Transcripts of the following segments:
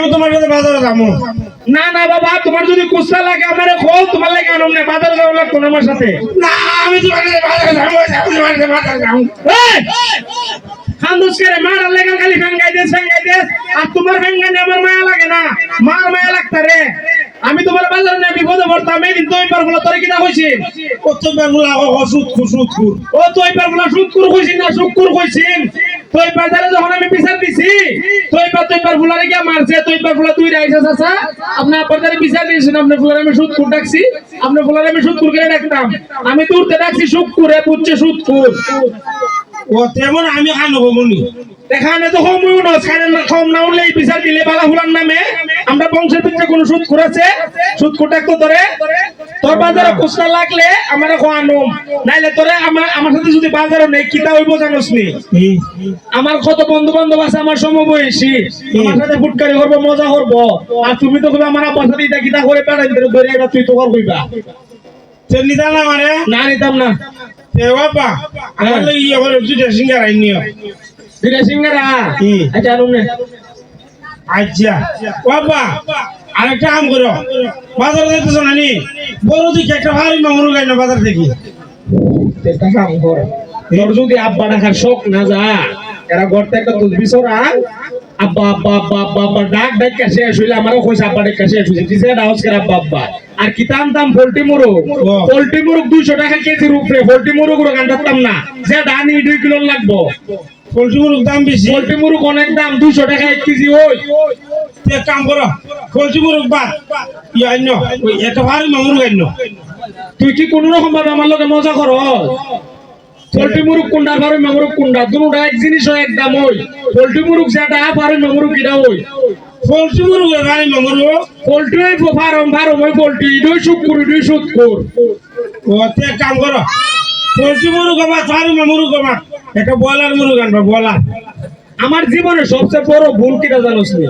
আমি তোমার সাথে বাজারে যাব। না না বাবা তোমার যদি কুস্তা লাগে আমারে খোল তোমার লাগে আনম না বাজার যাওয়া লাগতো না আমার সাথে। না আমি তোমার সাথে বাজারে যাব আমি তোমার সাথে বাজারে যাব। এই! মার লাগে খালি ফেঙ্গাই দেস ফেঙ্গাই দেস আর তোমার ফেঙ্গানি আমার মায়া লাগে না। মার মায়া লাগতা আমি তোমার বাজারে না বিপদে পড়তাম এই দিন বলো তোর কিনা হইছি ওষুধ ওষুধ খুর ও বলো শুক্কুর কইছিন না কইছিন তো এই বাজারে যখন আমি বিচার দিছি তো বা তুই ফুলারে গিয়া মারছে তুই ফুলা তুই আপনার বিচার দিয়েছেন ফুলারে আমি সুদকুর ডাকছি। ফুলারে আমি সুদকুর করে ডাকতাম? আমি তুরতে ডাকছি শুক্কুরে বুঝছে সুদকুর ও তেমন আমি খাই নেব মনি। এখানে তো না না উঠলে বিচার দিলে বালা ফুলার নামে। আমরা বংশের ভিতরে কোনো সুদ করেছে সুদ কোটাক তো ধরে। তোর বাজারে কুসনা লাগলে আমার খোয়ানো নাইলে তোরে আমার আমার সাথে যদি বাজারে নেই কিতা হইব জানোস নি? আমার কত বন্ধু বান্ধব আছে আমার সমবয়সী। আমার সাথে ফুটকারি করব মজা করব। আর তুমি তো কবে আমার আব্বার সাথে ইটা কিতা করে পেড়াই ধরে এবার তুই তো করবিবা সে নিতা না মানে না নিতাম না। এ বাবা আমার লাগি আমার দুটা সিঙ্গার আইনিও দুইটা সিঙ্গারা। আচ্ছা আনুন নে। আচ্ছা বাবা আরেকটা কাম করো। বাজারে যেতেছ না নি বড় দিকে একটা ভারী মামুর গাই না বাজার থেকে। কাম কর। তোর যদি আব্বা ডাকার শখ না যা এরা গড়তে একটা তুলবি সরা আব্বা আব্বা আব্বা আব্বা আব্বা ডাক ডাক কাছে আসলে আমারও কইছে আব্বা ডাক কাছে আসলে দিছে ডাউস করে আব্বা আব্বা। আর কি দাম দাম পোল্ট্রি মুরগ। পোল্ট্রি মুরগ 200 টাকা কেজির উপরে পোল্ট্রি মুরগগুলো কান্দাতাম না। যে ডানি দুই কিলো লাগবো। পোল্ট্রি মুরগ দাম বেশি। পোল্ট্রি মুরগ অনেক দাম 200 টাকা 1 কেজি ওই। কাম করো পোল্ট্রি মুরগ বাদ। ভারী তুই কি কোন রকম ভাবে আমার লগে মজা কর? পোল্ট্রি মুরগ কোনটা পারে মেমুরগ কোনটা দুটা এক জিনিস হয় এক দাম ওই। পোল্ট্রি মুরগ যেটা পারে মেমুরগ কিটা ওই। পোল্ট্রি মুরগ ভারী মামুর পোল্ট্রি ওই ফার্ম ফার্ম ওই পোল্ট্রি। দুই শুকুর দুই শুকুর ও এক কাম করো। পোল্ট্রি মুরগ আমার ভারী মামুর আমার। একটা বয়লার মুরগ আনবা বয়লার আমার জীবনে সবচেয়ে বড় ভুল কিটা জানোস নি?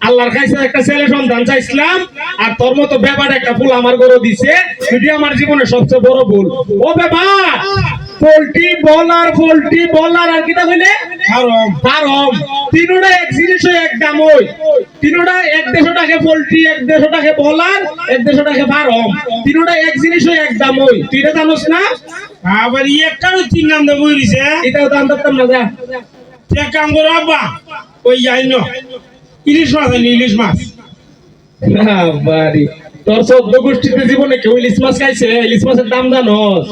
আল্লাহর কাছে একটা ছেলে সন্তান চাইছিলাম আর তোর মতো ব্যাপার একটা ফুল আমার গরু দিছে সেটি আমার জীবনে সবচেয়ে বড় ভুল। ও ব্যাপার! পোল্ট্রি বলার পোল্ট্রি বলার আর কিটা হইলে? হারম। ফার্ম তিনোটা এক জিনিস এক দাম ওই। তিনোটা এক দেড়শো টাকা পোল্ট্রি এক দেড়শো টাকা বলার এক দেড়শো টাকা ফার্ম তিনোটা এক জিনিস এক দাম ওই। তুই জানোস না? আবার একটারও তিন নাম দেবো দিছে এটাও দাম না যা এক কাম করো আব্বা। ওই ইলিশ মাছ আইনি ইলিশ মাছ। বাড়ি। তোর চোদ্দ গোষ্ঠীতে জীবনে কেউ ইলিশ মাছ খাইছে? ইলিশ মাছের দাম জানোস?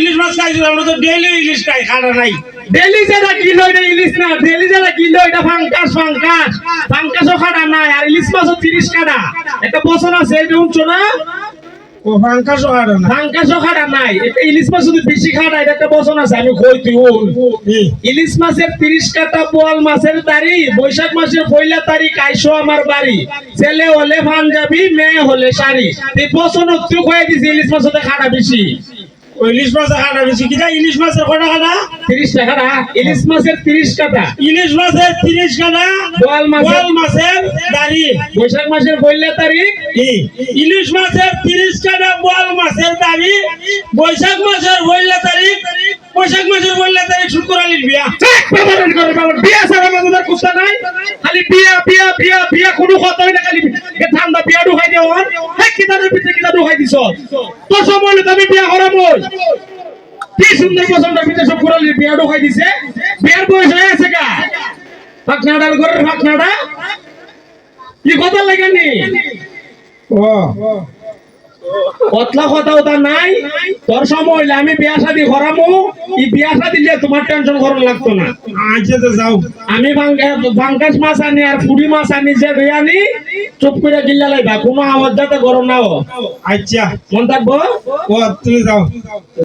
ইলিশ মাছ খাইছিল আমরা তো ডেইলি ইলিশ খাই খাটা নাই। ডেলি যেটা কিলো এটা ইলিশ না ডেলি কিলো এটা ফাঙ্কাস ফাঙ্কাস ফাঙ্কাসও খাটা নাই আর ইলিশ মাছও তিরিশ কাটা একটা বছর আছে এটা উঠছো না? ও না নাই। ইলিশ মাছ যদি বেশি খাটা এটা একটা বছর আছে আমি কই তুই ওল ই, ইলিশ মাছের তিরিশ কাটা বোয়াল মাছের তারি বৈশাখ মাসের পয়লা তারিখ আইসো আমার বাড়ি। ছেলে হলে পাঞ্জাবি মেয়ে হলে শাড়ি। এই বছর তুই কয়ে দিছি ইলিশ মাছ খাটা বেশি। ইলিশ মাছের খাটা বেশি। কিটা ইলিশ মাছের কটা খাটা তিরিশ টাকা ইলিশ মাছের তিরিশ কাটা। ইলিশ মাছের তিরিশ খাটা বোয়াল বোয়াল মাছের দাড়ি বৈশাখ মাসের পয়লা তারিখ? ইলিশ মাছের তিরিশ কাটা বোয়াল মাছের দাড়ি বৈশাখ মাসের পয়লা তারিখ। বৈশাখ মাসের পয়লা তারিখ শুক্রালির বিয়া। বাবারের ঘরে বাবার বিয়া ছাড়া আমাদের কুস্তা নাই। খালি বিয়া বিয়া বিয়া বিয়া, কোনো কথা না খালি ঠান্ডা বিয়া ঢুকাই দেওয়ার হ্যাঁ। কিতাবের ভিতরে কিতা ঢুকাই দিছ? তোর সময় হলে তো আমি বিয়া করাম কি সুন্দর পছন্দের ভিতরে সব কুড়ালির বিয়া ঢুকাই দিছে। বিয়ার বয়স হয়ে আছে গা। ফাঁকনাডার ঘরের ফাঁকনাডা কি কথা লাগেনি ও। কতলা কথা ওটা নাই। তোর সময় হইলে আমি বিয়া শাদি করামো। এই বিয়া শাদি দিয়ে তোমার টেনশন করার লাগতো না। আচ্ছা তো যাও। আমি ভাঙ্গাস মাছ আনি আর পুরি মাছ আনি যে ধুই আনি চুপ করে গিল্লা লাইবা। কোনো আওয়াজ যাতে গরম না আচ্ছা। মন থাকব? তুমি যাও।